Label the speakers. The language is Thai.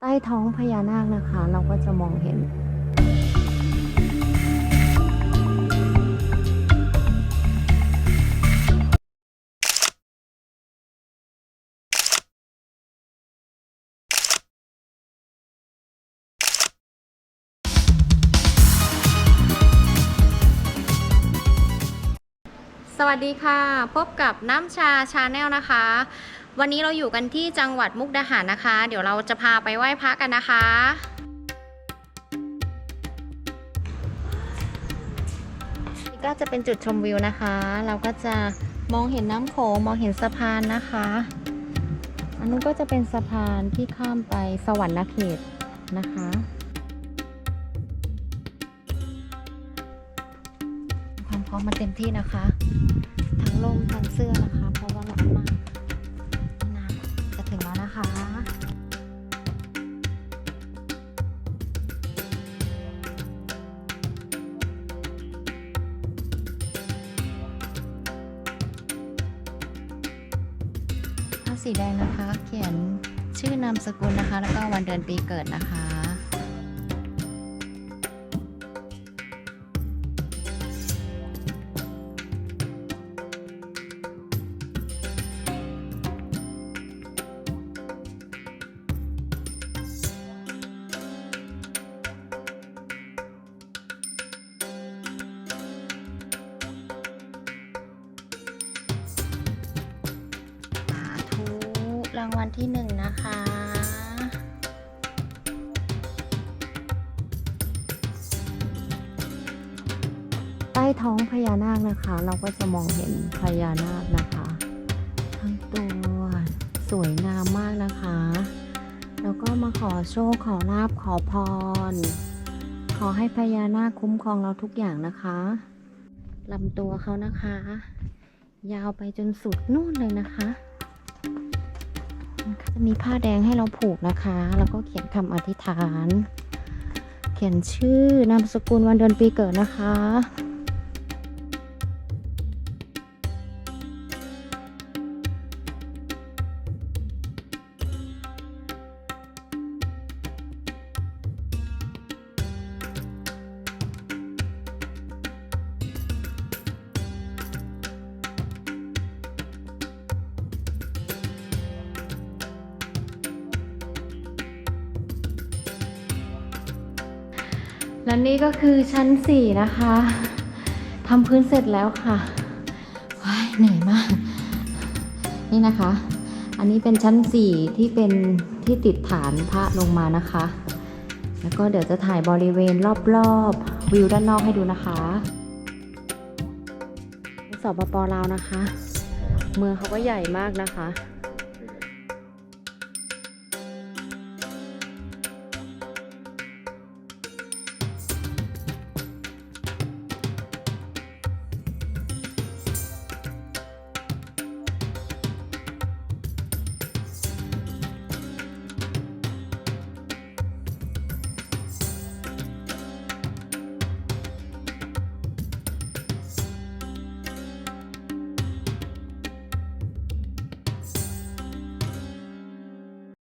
Speaker 1: ใต้ท้องพญานาคนะคะ เราก็จะมองเห็น
Speaker 2: สวัสดีค่ะ พบกับน้ำชาชาแนลนะคะ วันนี้เราอยู่กันที่จังหวัดมุกดาหารนะคะ เดี๋ยวเราจะพาไปไหว้พระกันนะคะนี่ก็จะเป็นจุดชมวิวนะคะ เราก็จะมองเห็นน้ำโขงมองเห็นสะพานนะคะ อันนู้นก็จะเป็นสะพานที่ข้ามไปสวรรค์เขตนะคะความพร้อมมาเต็มที่นะคะ ทั้งลมทั้งเสื้อนะคะ เพราะว่าร้อนมาก สีแดงนะคะ เขียนชื่อนามสกุลนะคะ แล้วก็วันเดือนปีเกิดนะคะ วัลที่หนึ่งนะคะ
Speaker 1: ใต้ท้องพญานาคนะคะ เราก็จะมองเห็นพญานาคนะคะ ทั้งตัวสวยงามมากนะคะ แล้วก็มาขอโชคขอลาบขอพร ขอให้พญานาคคุ้มครองเราทุกอย่างนะคะลำตัวเขานะคะ ยาวไปจนสุดนู่นเลยนะคะ จะมีผ้าแดงให้เราผูกนะคะ แล้วก็เขียนคำอธิษฐาน เขียนชื่อนามสกุลวันเดือนปีเกิดนะคะ และนี่ก็คือชั้นสี่นะคะทำพื้นเสร็จแล้วค่ะว้ายเหนื่อยมาก นี่นะคะ อันนี้เป็นชั้นสี่ที่เป็นที่ติดฐานพระลงมานะคะ แล้วก็เดี๋ยวจะถ่ายบริเวณรอบๆ วิวด้านนอกให้ดูนะคะสปปลาวนะคะ เมืองเขาก็ใหญ่มากนะคะ